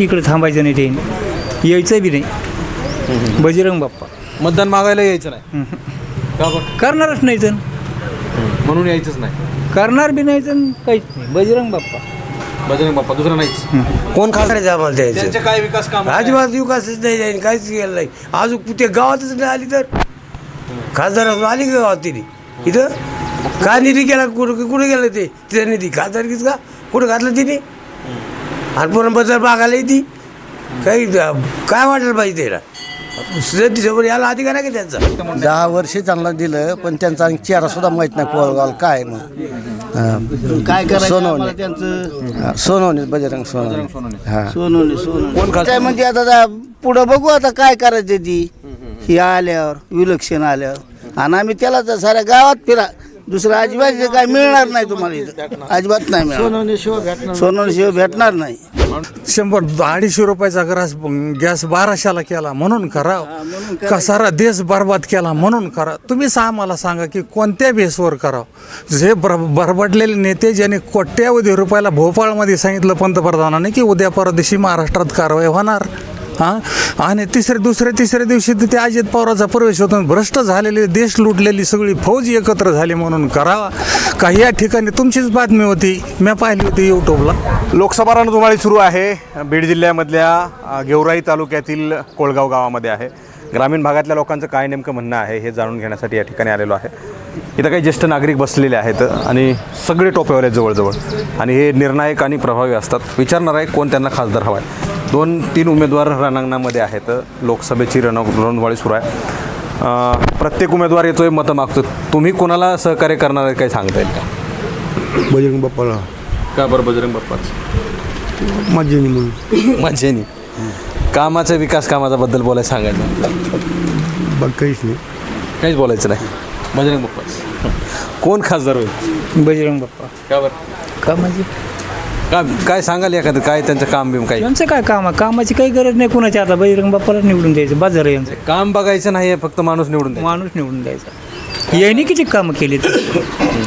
इकडे थांबायचं नाही ते. यायचं बी नाही. बजरंग बाप्पा. मतदान मागायला यायचं नाही. का बरं? करणारच नाही तर म्हणून यायचंच नाही. करणार बी नाही तर काहीच नाही. बजरंग बाप्पा. बजरंग बाप्पा दुसरा नाहीच. कोण खासदार करायचं आम्हाला त्यांचे काय विकास काम अजिबात विकासच नाही जाईल काहीच केलं नाही. अजून ते गावातच नाही आली तर? खासदार आली का गावात तिने? इथं? का निधी केला? कुठं कुठे गेलं ते? तिचा निधी. खासदारकीच का? कुठं घातलं तिने? आणि पुन्हा बदल मागायला येते? काही काय वाटेल पाहिजे त्याला? तिच्यावर याला अधिकार आहे का त्यांचा? दहा वर्ष त्यांना दिलं पण त्यांचा चेहरा सुद्धा माहीत नाही कोळगाव काय मग काय सोनवणे. त्यांचं? सोनवणे बजरंग सोनवणे. हा. सोनवणे काय म्हणजे आता पुढं बघू आता काय करायचं ती. ही आल्यावर विलक्षण आल्यावर. आणि आम्ही त्याला तर साऱ्या गावात फिरा दुसरं अजिबात काय मिळणार नाही तुम्हाला इथं. अजिबात नाही मिळणार. सोनवणे शिवाय भेटणार नाही. शंभर अडीचशे रुपयाचा गॅस गॅस बाराशेला केला म्हणून करा. का सारा देश बर्बाद केला म्हणून करा. तुम्हीच आम्हाला सांगा की कोणत्या बेसवर करावं जे बर बरबडलेले नेते ज्यांनी कोट्यावधी रुपयाला भोपाळमध्ये सांगितलं पंतप्रधानाने की उद्या परदेशी महाराष्ट्रात कारवाई होणार. हां? आणि तिसऱ्या दुसऱ्या तिसऱ्या दिवशी तिथे अजित पवाराचा प्रवेश होतो. भ्रष्ट झालेले देश लुटलेली सगळी फौज एकत्र झाली म्हणून करावा. का या ठिकाणी तुमचीच बातमी होती. मी पाहिली होती यूट्यूबला लोकसभा रणधुमाळी सुरू आहे. बीड जिल्ह्यामधल्या गेवराई तालुक्यातील कोळगाव गावामध्ये आहे. ग्रामीण भागातल्या लोकांचं काय नेमकं म्हणणं आहे हे जाणून घेण्यासाठी या ठिकाणी आलेलो आहे. इथं काही ज्येष्ठ नागरिक बसलेले आहेत आणि सगळे टोप्यावर आहेत जवळजवळ. आणि हे निर्णायक आणि प्रभावी असतात. विचारणार आहे कोण त्यांना खासदार हवा आहे दोन तीन उमेदवार रणांगणामध्ये आहेत. लोकसभेची रण रणधुमाळी सुरू आहे. अ, प्रत्येक उमेदवार येतोय मतं मागतो तुम्ही कोणाला सहकार्य करणार आहे काही सांगता येईल का? बजरंग बाप्पाला. का बरं बजरंग बाप्पाच? माझे म्हणून. माझ्यानी कामाचा विकास कामाचा बद्दल बोलायला सांगायचं बाग काहीच नाही. काहीच बोलायचं नाही. बजरंग बाप्पा कोण खासदार होईल? बजरंग बाप्पा. का बरं? का म्हणजे का काय सांगाल एखादं? काय त्यांचं काम बिम काही? यांचं काय काम? आहे कामाची काही गरज नाही कुणाची. आता बजरंग बाप्पाला निवडून द्यायचं. बाजार आहे यांचं. काम बघायचं नाही फक्त माणूस निवडून द्यायचा. माणूस निवडून द्यायचा. यांनी किती कामं केली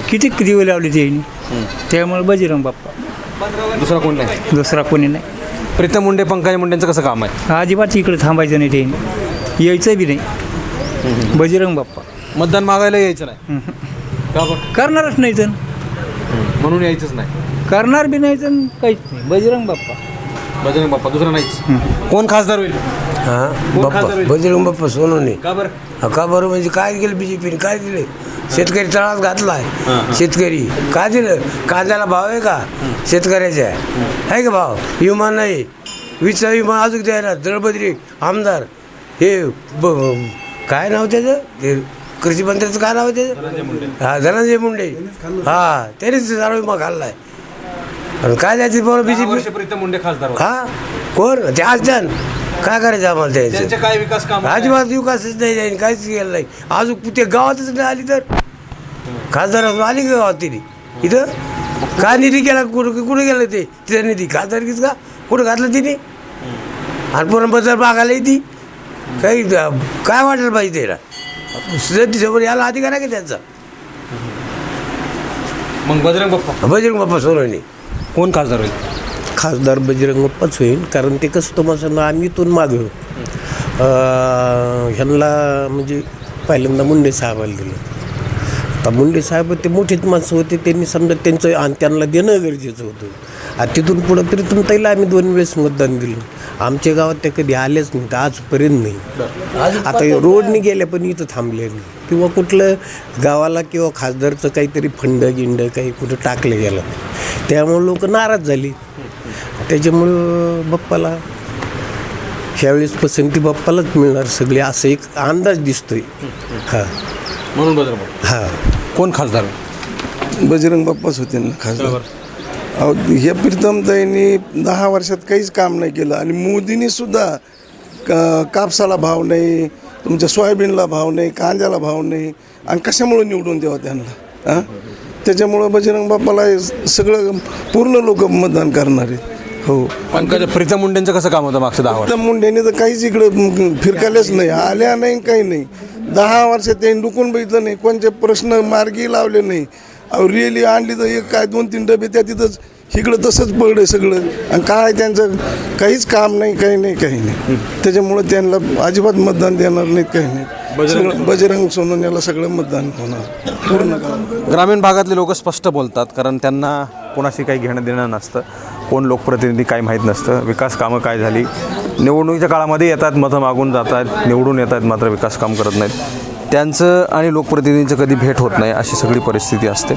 किती दिवे लावली यांनी? त्यामुळे बजरंग बाप्पा. दुसरा कोण नाही? दुसरा कोणी नाही. प्रीतम मुंडे पंकजा मुंडेंचं कसं काम आहे? अजिबात इकडे थांबायचं नाही ते यायचं बी नाही. बजरंग बाप्पा. मतदान मागायला यायचं नाही. का बरं? करणारच नाही तर म्हणून यायचंच नाही. करणार बी नाही तर काहीच नाही. बजरंग बाप्पा. बजरंग बाप्पा दुसरा नाहीच. कोण खासदार होईल? हां? कोण बाप्पा. खासदार होईल? बजरंग बाप्पा सोनवणे. का बरं? हा, का बरं? म्हणजे काय केलं बीजेपीने काय दिलं? शेतकरी तळात घातलाय. शेतकरी. काय दिलं? कांद्याला भाव आहे का? शेतकऱ्याच्या. आहे का भाव? विमा नाही. वीजचा विमा अजून द्यायला. दळबद्री आमदार. हे ब काय नाव त्याचं? ते कृषी मंत्र्याचं काय नाव आहे त्याचं? हा धनंजय मुंडे. हा त्यानेच सारा विमा खाल्लाय. आणि काय द्यायचं बरं दहा वर्ष बीजेपी प्रीतम मुंडे खासदार होते. हा? कोण? ते आज द्यान काय करायचं आम्हाला त्यांचे द्यायचं काय विकास काम अजिबात विकासच नाही जाईल काहीच केलं नाही. अजून ते गावातच नाही आली तर? खासदार आली का गावात तिने? इथं? काय निधी केला? कुठं कुठे गेलं ते? तिचा निधी खासदारकीच का? कुठं घातलं तिने? आणि पुन्हा बदल मागायला येते. काही काय वाटेल पाहिजे त्याला? तिच्यावर याला अधिकार आहे का त्यांचा? मग बजरंग बाप्पा. बजरंग बाप्पा सोनवणे कोण खासदार होईल? खासदार बजरंग होईल कारण ते कसं तुम्हाला सांगा आम्ही इथून मागं ह्यांना म्हणजे पहिल्यांदा मुंडे साहेबाला दिलं. आता मुंडे साहेब ते मोठेच माणसं होते त्यांनी समजा त्यांचं आणि त्यांना देणं गरजेचं होतं. आणि तिथून पुढं प्रीतम ताईला आम्ही दोन वेळेस मतदान दिलं. आमच्या गावात ते कधी आलेच नाही तर आजपर्यंत नाही. आता रोडने गेले पण इथं थांबले नाही. किंवा कुठलं गावाला किंवा खासदारचं काहीतरी फंड गिंड काही कुठं टाकलं गेलं नाही. त्यामुळे लोक नाराज झाली. त्याच्यामुळं बाप्पाला ह्यावेळेस पसंती बाप्पालाच मिळणार सगळे असं एक अंदाज दिसतोय. हां. म्हणून बजरंग बाप्पा. हां. कोण खासदार? बजरंग बाप्पाच होते ना खासदार. अहो हे प्रीतमताईंनी दहा वर्षात काहीच काम नाही केलं आणि मोदींनी सुद्धा का कापसाला भाव नाही तुमच्या सोयाबीनला भाव नाही कांद्याला भाव नाही आणि कशामुळे निवडून द्यावं त्यांना? हां? त्याच्यामुळं बजरंग बाप्पाला सगळं पूर्ण लोक मतदान करणार आहेत. हो. पंकजा प्रीतम मुंडेंचं कसं काम होतं मागचं दहा प्रीतम मुंडेने तर काहीच इकडं फिरकायलाच नाही. आल्या नाही काही नाही. दहा वर्ष त्यांनी डुकून बघितलं नाही. कोणते प्रश्न मार्गी लावले नाही. अहो रिअली आणली तर एक काय दोन तीन डबे त्या तिथंच. इकडं तसंच पडलं सगळं. आणि काय त्यांचं काहीच काम नाही काही नाही काही नाही. त्याच्यामुळं त्यांना अजिबात मतदान देणार नाहीत काही नाही. सगळं बजरंग सोनवण्याला सगळं मतदान होणार. पूर्ण ग्रामीण भागातले लोक स्पष्ट बोलतात कारण त्यांना कोणाशी काही घेणं देणं नसतं. कोण लोकप्रतिनिधी काही माहीत नसतं. विकास कामं काय झाली? निवडणुकीच्या काळामध्ये येतात मतं मागून जातात. निवडून येतात मात्र विकास काम करत नाहीत. त्यांचं आणि लोकप्रतिनिधींचं कधी भेट होत नाही अशी सगळी परिस्थिती असते.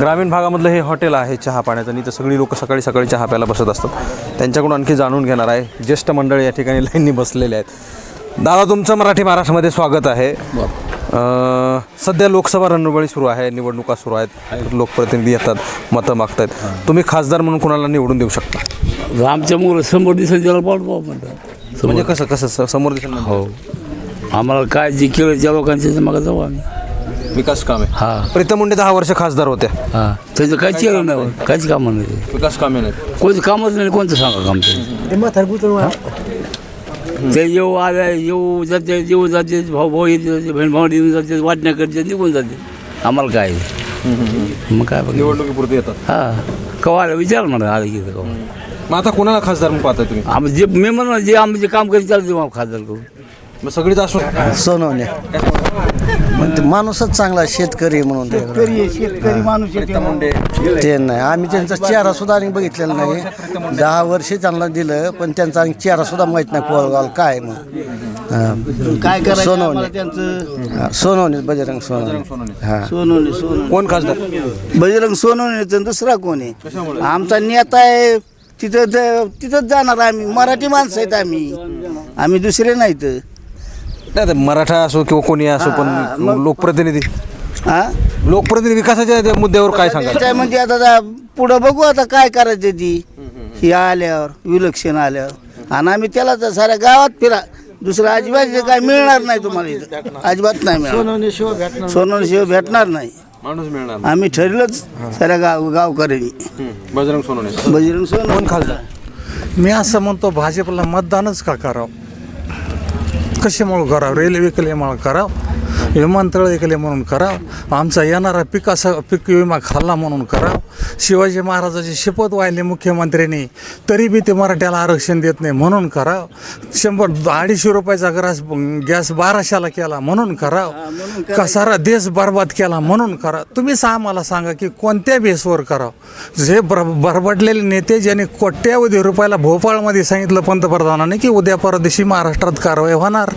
ग्रामीण भागामधलं हे हॉटेल आहे चहा पाण्याचं आणि इथं सगळी लोक सकाळी सकाळी चहा प्यायला बसत असतात. त्यांच्याकडून आणखी जाणून घेणार आहे ज्येष्ठ मंडळी या ठिकाणी लाईननी बसलेले आहेत. दादा तुमचं मराठी महाराष्ट्रामध्ये स्वागत आहे. सध्या लोकसभा रणधुमाळी सुरू आहे निवडणुका सुरू आहेत लोकप्रतिनिधी येतात मतं मागतायत. तुम्ही खासदार म्हणून कोणाला निवडून देऊ शकता? आमच्या पाठवा म्हणतात. म्हणजे कसं कसं समोर म्हणजे? हो. आम्हाला काय जे केलं त्या लोकांच्या मागे जाऊ आम्ही. विकास कामे. हा. प्रीतम मुंडे दहा वर्ष खासदार होत्या. हा. त्याचं काहीच केलं नाही. काहीच कामं नाही. ते. विकास कामे नाहीत कोणतं कामच नाही कोणतं सांगा काम ते? ते येऊ आल्या येऊ जाते येऊ जाते भाऊ भाऊ येते जाते बहीण भाऊ येऊन जाते वाटण्या करते निघून जाते. आम्हाला काय? मग काय बघ? निवडणुकीपुरते येतात. हा. कवायला विचार म्हणा आलं की कवा. मग आता कोणाला खासदार म्हणून पाहताय तुम्ही? आम्ही जे मी म्हणा जे आम्ही जे काम करीत चालतो आम्ही खासदार करू. मग सगळीच असू सोनवणे मग ते माणूसच चांगला शेतकरी म्हणून ते. शेतकरी माणूस ते नाही. आम्ही त्यांचा चेहरा सुद्धा आणि बघितलेला नाही. दहा वर्ष त्यांना दिलं पण त्यांचा आणि चेहरा सुद्धा माहीत नाही कोळगाव काय मग. हा. काय करायचं सोनवणे हा, सोनवणे बजरंग सोनवणे हा. सोनवणे सोनवणे कोण खासदार? बजरंग सोनवणे दुसरा कोण आहे? आमचा नेता आहे तिथं ते- तिथंच जाणार आम्ही. मराठी माणसं आहेत आम्ही. आम्ही दुसरे नाहीत. नाही ते मराठा असो किंवा कोणी असो पण लोकप्रतिनिधी. हा? लोकप्रतिनिधी विकासाच्या त्या मुद्द्यावर काय सांगा त्याच्यामध्ये आता जा- पुढं बघू आता काय करायचं ती. ही आल्यावर विलक्षण आल्यावर. आणि आम्ही त्याला तर साऱ्या गावात फिरा दुसरं अजिबात काय मिळणार नाही तुम्हाला इथं. अजिबात नाही मिळणार. सोनवणे शिव भेटणार सोनवणे शिवाय भेटणार नाही. माणूस मिळणार आम्ही ठरलंच साऱ्या गाव गावकऱ्यांनी. बजरंग सोनवणे. बजरंग सोनवणे. कोण खासदार? मी असं म्हणतो भाजपला मतदानच का करावं? कशामुळं करावं रेल्वे केल्यामुळं करावं विमानतळ क्लेम म्हणून करावं आमचा येणारा पिकासा पीक विमा खाल्ला म्हणून करावं शिवाजी महाराजाची शपथ वाहिली मुख्यमंत्र्यांनी तरी बी ते मराठ्याला आरक्षण देत नाही. म्हणून करावं शंभर अडीचशे रुपयाचा ग्रास गॅस बाराशेला केला. म्हणून करावं का सारा देश बर्बाद केला. म्हणून करा तुम्हीच आम्हाला सांगा की कोणत्या बेसवर करावं जे बर बरबडलेले नेते ज्यांनी कोट्यावधी रुपयाला भोपाळमध्ये सांगितलं पंतप्रधानाने की उद्या परदेशी महाराष्ट्रात कारवाई होणार?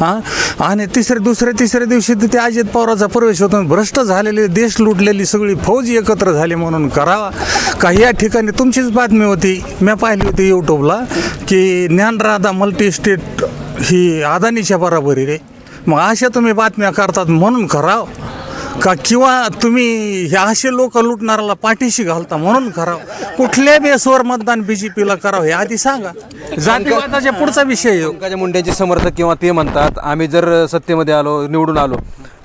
हां? आणि तिसऱ्या दुसऱ्या तिसऱ्या दिवशी तर ते अजित पवाराचा प्रवेश होतो. भ्रष्ट झालेले देश लुटलेली सगळी फौज एकत्र झाली म्हणून करावा. का या ठिकाणी तुमचीच बातमी होती. मी पाहिली होती यूट्यूबला की ज्ञानराधा मल्टी स्टेट ही अदानीच्या बराबरी रे मग अशा तुम्ही बातम्या करतात म्हणून करावं. का किंवा तुम्ही हे असे लोक लुटणाऱ्याला पाठीशी घालता म्हणून करावं कुठल्या बेसवर मतदान बी जे पीला करावं हे आधी सांगा जातीवादाच्या पुढचा विषय आहे. पंकजा समर्थक किंवा ते म्हणतात आम्ही जर सत्तेमध्ये आलो निवडून आलो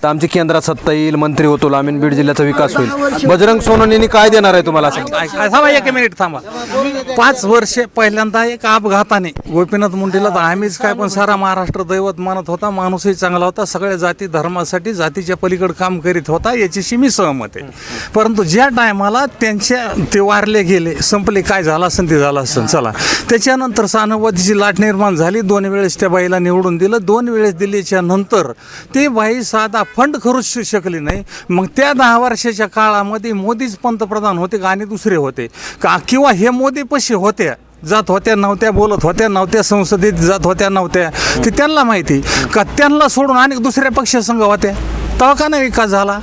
तर आमची केंद्रात सत्ता येईल मंत्री होतो लामीन बीड जिल्ह्याचा विकास होईल. बजरंग सोनवणेंनी काय देणार आहे तुम्हाला असं? थांबा एक मिनिट थांबा. पाच वर्षे पहिल्यांदा एक अपघाताने गोपीनाथ मुंडेला तर आम्हीच काय पण सारा महाराष्ट्र दैवत मानत होता माणूसही चांगला होता सगळ्या जाती धर्मासाठी जातीच्या पलीकडे काम करीत होता याच्याशी मी सहमत आहे. परंतु ज्या टायमाला त्यांच्या ते वारले गेले संपले काय झालं असेल ते झालं असेल चला. त्याच्यानंतर सहानुभूतीची लाट निर्माण झाली दोन वेळेस त्या बाईला निवडून दिलं दोन वेळेस दिल्याच्या नंतर ते बाई साधा फंड खरूच शकली नाही. मग त्या दहा वर्षाच्या काळामध्ये मोदीच पंतप्रधान होते का आणि दुसरे होते? का किंवा हे मोदी पशी होत्या जात होत्या नव्हत्या बोलत होत्या नव्हत्या संसदेत जात होत्या नव्हत्या ते त्यांना माहिती. का त्यांना सोडून आणि दुसऱ्या पक्षसंघ होत्या? तेव्हा का नाही विकास झाला?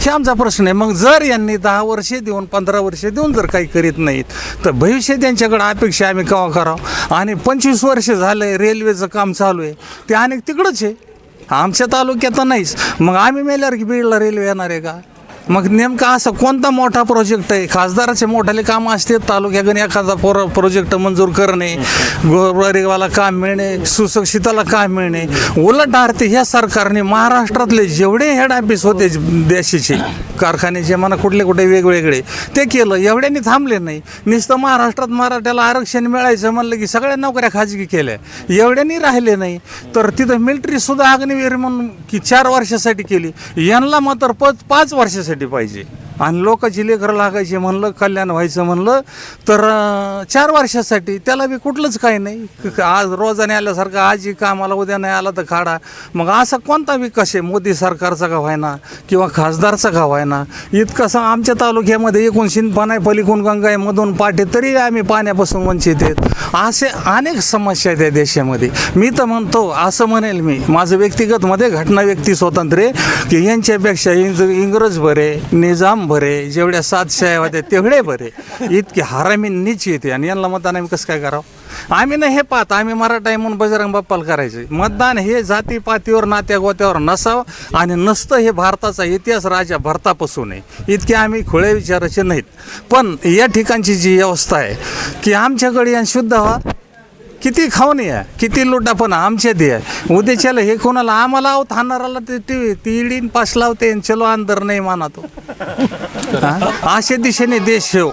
हे आमचा प्रश्न आहे. मग जर यांनी दहा वर्षे देऊन पंधरा वर्षे देऊन जर काही करीत नाहीत तर भविष्य त्यांच्याकडे अपेक्षा आम्ही केव्हा करावं? आणि पंचवीस वर्षे झालं रेल्वेचं काम चालू आहे. ते अनेक तिकडंच आहे. आमच्या तालुक्यात नाहीच. मग आम्ही मेल्यावर की बीडला रेल्वे येणार आहे का? मग नेमका असं कोणता मोठा प्रोजेक्ट आहे? खासदाराचे मोठाले काम असते तालुक्याकडे एखादा प्रो प्रोजेक्ट मंजूर करणे गोरगरिबाला काम मिळणे सुशिक्षिताला काम मिळणे. उलट आरते ह्या सरकारने महाराष्ट्रातले जेवढे हेड ऑफिस होते देशाचे कारखान्याचे म्हणा कुठले कुठे वेगवेगळे ते केलं एवढ्यांनी थांबले नाही. नुसतं महाराष्ट्रात मराठ्याला आरक्षण मिळायचं म्हणलं की सगळ्या नोकऱ्या खाजगी केल्या. एवढ्यांनी राहिले नाही. तर तिथं मिलिटरी सुद्धा अग्निवीर म्हणून की चार वर्षासाठी केली. यांना मात्र पाच वर्षासाठी वर्षासाठी पाहिजे. आणि लोकांची लेकरं लागायचे म्हणलं कल्याण व्हायचं म्हणलं तर चार वर्षासाठी त्याला बी कुठलंच काही नाही. क- आज रोजाने आल्यासारखं आजी कामाला उद्या नाही आला तर खाडा. मग असा कोणता विकास आहे मोदी सरकारचा का व्हायना किंवा खासदारचा का व्हायना? इतकंसं आमच्या तालुक्यामध्ये एकूण शिंदपान आहे पलीकडून गंगा आहे मधून पाटे तरी आम्ही पाण्यापासून वंचित आहेत. असे अनेक समस्या आहेत या देशामध्ये. मी तर म्हणतो असं म्हणेल मी माझं व्यक्तिगतमध्ये घटना व्यक्ती स्वातंत्र्य की यांच्यापेक्षा इंग्रज बरे निजाम बरे जेवढ्या सातशे होत्या तेवढे बरे. इतके हरामी नीच येते. आणि यांना मतदान आम्ही कसं काय करावं? आम्ही नाही हे पाहत. आम्ही मराठा म्हणून बजरंग बाप्पाला करायचे मतदान हे जातीपातीवर नात्या गोत्यावर नसावं आणि नसतं हे भारताचा इतिहास राजा भरतापासून आहे. इतके आम्ही खुळे विचाराचे नाहीत. पण या ठिकाणची जी व्यवस्था आहे की आमच्याकडे यांनी शुद्ध व्हा किती खाऊन या किती लुटापणा आमच्या द्या उद्याच्याला हे कोणाला आम्हाला आहोत हाणाराला ते टी ती पास लावते आणि चलो अंदर नाही माना तो अशा दिशेने देश ठेव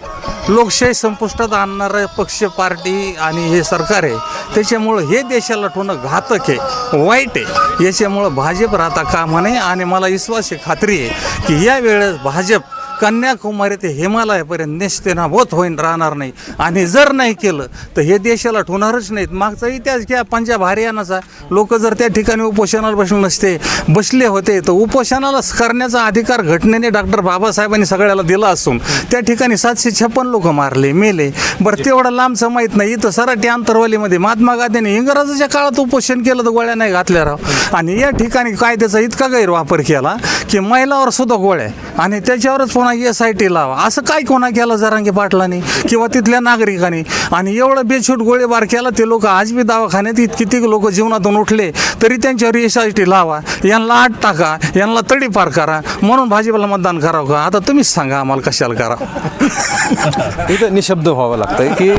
लोकशाही संपुष्टात आणणारं पक्ष पार्टी आणि हे सरकार आहे. त्याच्यामुळं हे देशाला ठेवणं घातक आहे वाईट आहे. याच्यामुळं भाजप राहता कामा नये आणि मला विश्वास आहे खात्री आहे की या वेळेस भाजप कन्याकुमारी ते हिमालयापर्यंत निश्चिनाभूत होईन राहणार नाही. आणि जर नाही केलं तर हे देशाला ठेवणारच नाहीत. मागचा इतिहास घ्या पंजाब हरियाणाचा. लोक जर त्या ठिकाणी उपोषणाला बसले नसते बसले होते तर उपोषणाला करण्याचा अधिकार घटनेने डॉक्टर बाबासाहेबांनी सगळ्याला दिला असून त्या ठिकाणी सातशे छप्पन लोक मारले मेले. बरं तेवढं लांबचं माहीत नाही. इथं सराटी आंतरवालीमध्ये महात्मा गांधींनी इंग्रजाच्या काळात उपोषण केलं तर गोळ्या नाही घातल्या राव. आणि या ठिकाणी कायद्याचा इतका गैरवापर केला की महिलावर सुद्धा गोळ्या. आणि त्याच्यावरच पुन्हा एस आय टी लावा? असं काय कोणा केलं जरांगे पाटलांनी किंवा तिथल्या नागरिकांनी? आणि एवढं बेछूट गोळीबार केला ते लोक आज बी दवाखान्यात इत किती लोक जीवनातून उठले तरी त्यांच्यावर एस आय टी लावा. यांना आठ टाका यांना तडीपार करा. म्हणून भाजपला मतदान करावं का? आता तुम्हीच सांगा आम्हाला कशाला करा. इथं निशब्द व्हावं लागतंय की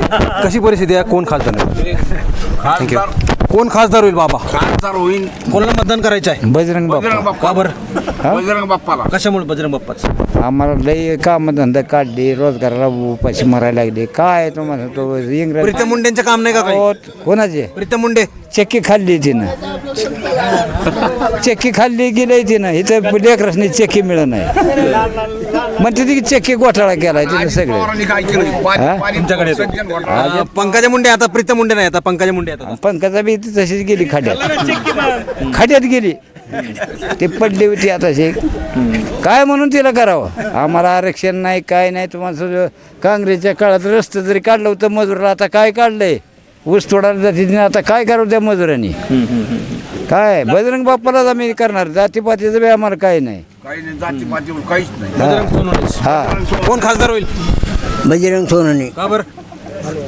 कशी परिस्थिती आहे? कोण खासदार थँक्यू कोण खासदार होईल बाबा? खासदार होईल कोणाला मतदान करायचं आहे? बजरंग बाप्पा. का बरं? बजरंग बाप्पाला. कशामुळे बजरंग बाप्पाच? आम्हाला लई काम धंदा काढले रोजगाराला उपाशी मारायला लागले. काय तुम्हाला तो इंग्रज प्रीतम मुंडेंचं काम नाही का काही? कोणाचे? प्रीतम मुंडे. चक्की खाल्ली तिनं. चक्की खाल्ली गेली तिनं. इथं लेकरासनी चक्की मिळत नाही. म्हणते ती चक्की घोटाळा केलाय तिने सगळे. पवारांनी काय केलं? पाणी-? पाणी- तुमच्याकडे येतो. सज्जन घोटाळा. अं, पंकजा मुंडे आता प्रीतम मुंडे नाही आता पंकजा मुंडे आता. पंकजा बी ती तशीच गेली खाड्यात खाड्यात गेली. ती पडली होती आताशी काय म्हणून तिला करावं? आम्हाला आरक्षण नाही काय नाही तुम्हाला सगळं काँग्रेसच्या काळात रस्ते जरी काढलं होतं मजुराला आता काय काढलंय? ऊस तोडायला जाते तिने आता काय करावं त्या मजुरांनी? काय? बजरंग बाप्पालाच आम्ही करणार. जातीपातीचं बी आम्हाला काय नाही. काही नाही जाती पातीवर काहीच नाही. बजरंग सोनवणे. हा. कोण खासदार होईल? बजरंग सोनवणे. का बरं?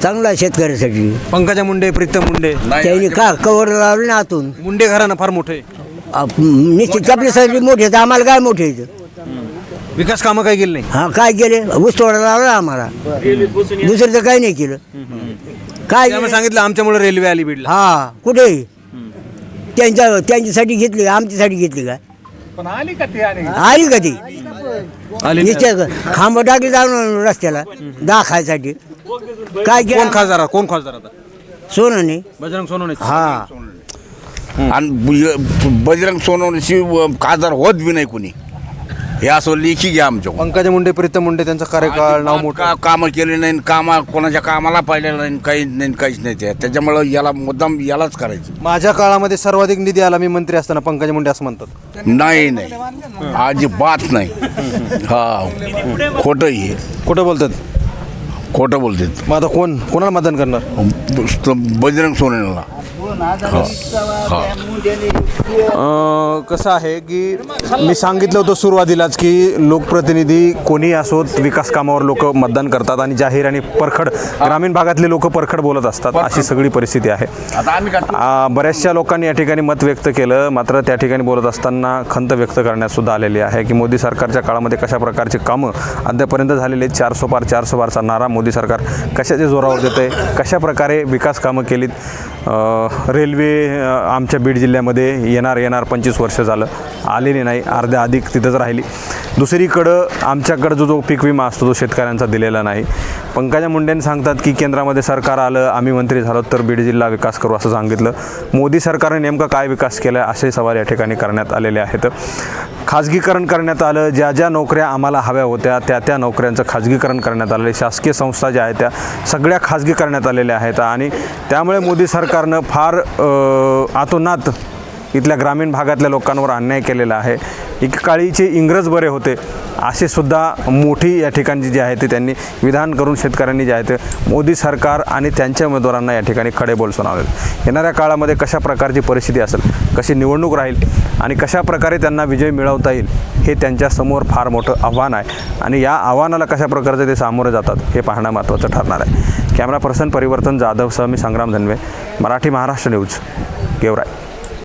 चांगला आहे शेतकऱ्यासाठी. पंकजा मुंडे प्रीतम मुंडे. त्यांनी का कवर लावले ना आतून? मुंडे घराणं फार मोठे. आहे. आप- निश्चित आपल्यासाठी मोठे आहेत. आम्हाला काय मोठे आहेत? विकास कामं काही गेली नाही. हा काय केले? ऊस तोडा लावला आम्हाला. दुसरं तर काही नाही केलं. काय त्यामुळे केलं? सांगितलं आमच्यामुळे रेल्वे आली बीडला. हा कुठे? त्यांच्या त्यांच्यासाठी घेतली का? आमच्यासाठी घेतली का? आली का ती आली नाही. निश्चय खांब टाकली जाऊन रस्त्याला दाखायसाठी. काय कोण केलं खासदार? कोण खासदार आता? सोनवणे. बजरंग सोनवणे. हा. आणि बजरंग सोनवण्याची खासदार होत बी नाही कुणी. हे असं लेखी घ्या आमच्या पंकजा मुंडे प्रीतम मुंडे त्यांचा कार्यकाळ नाव मोठं. कामं केले नाही कामा कोणाच्या कामाला पाहिलेलं नाही काही नाही काहीच नाही. ते त्याच्यामुळं याला मुद्दाम यालाच करायचं. माझ्या काळामध्ये सर्वाधिक निधी आला मी मंत्री असताना पंकजा मुंडे असं म्हणतात. नाही नाही. अजिबात नाही. हा. खोटं हे कुठं बोलतात. खोटं बोलतात. मग आता कोण? कोणाला मतदान करणार? बजरंग सोनवण्याला अं, कसं आहे की मी सांगितलं होतं सुरुवातीलाच की लोकप्रतिनिधी कोणी असोत विकास कामावर लोक मतदान करतात आणि जाहीर आणि परखड ग्रामीण भागातले लोक परखड बोलत असतात अशी सगळी परिस्थिती आहे. आता आम्ही का आ, बऱ्याचशा लोकांनी या ठिकाणी मत व्यक्त केलं मात्र त्या ठिकाणी बोलत असताना खंत व्यक्त करण्यात सुद्धा आलेली आहे की मोदी सरकारच्या काळामध्ये कशा प्रकारची कामं अद्यापर्यंत झालेली आहेत चारसो पार चारसो पारचा नारा मोदी सरकार कशाच्या जोरावर देतं आहे कशा प्रकारे विकास कामं केलीत अ, रेल्वे आमच्या बीड जिल्ह्यामध्ये येणार येणार पंचवीस वर्ष झालं. आलेली नाही. अर्ध्या अधिक तिथंच राहिली. दुसरीकडं आमच्याकडं जो जो पीक विमा असतो तो शेतकऱ्यांचा दिलेला नाही. पंकजा मुंडेंनी सांगतात की केंद्रामध्ये सरकार आलं आम्ही मंत्री झालो तर बीड जिल्हा विकास करू असं सांगितलं. मोदी सरकारने नेमका काय विकास केला आहे असे सवाल या ठिकाणी करण्यात आलेले आहेत. खाजगीकरण करण्यात आलं. ज्या ज्या नोकऱ्या आम्हाला हव्या होत्या त्या त्या नोकऱ्यांचं खाजगीकरण करण्यात आलेलं आहे. शासकीय संस्था ज्या आहेत त्या सगळ्या खाजगी करण्यात आलेल्या आहेत. आणि त्यामुळे मोदी सरकारनं फार अ, आतोनात इथल्या ग्रामीण भागातल्या लोकांवर अन्याय केलेला आहे. एक काळीचे इंग्रज बरे होते असे सुद्धा मोठी या ठिकाणची जी आहे ते त्यांनी विधान करून शेतकऱ्यांनी जे आहे ते मोदी सरकार आणि त्यांच्या उमेदवारांना या ठिकाणी खडे बोल सुनावले येणाऱ्या काळामध्ये कशा प्रकारची परिस्थिती असेल कशी निवडणूक राहील आणि कशा प्रकारे त्यांना विजय मिळवता येईल हे त्यांच्यासमोर फार मोठं आव्हान आहे. आणि या आव्हानाला कशा प्रकारचे ते सामोरे जातात हे पाहणं महत्त्वाचं ठरणार आहे. कॅमेरा पर्सन परिवर्तन जाधवसह मी संग्राम धनवे मराठी महाराष्ट्र न्यूज गेवराय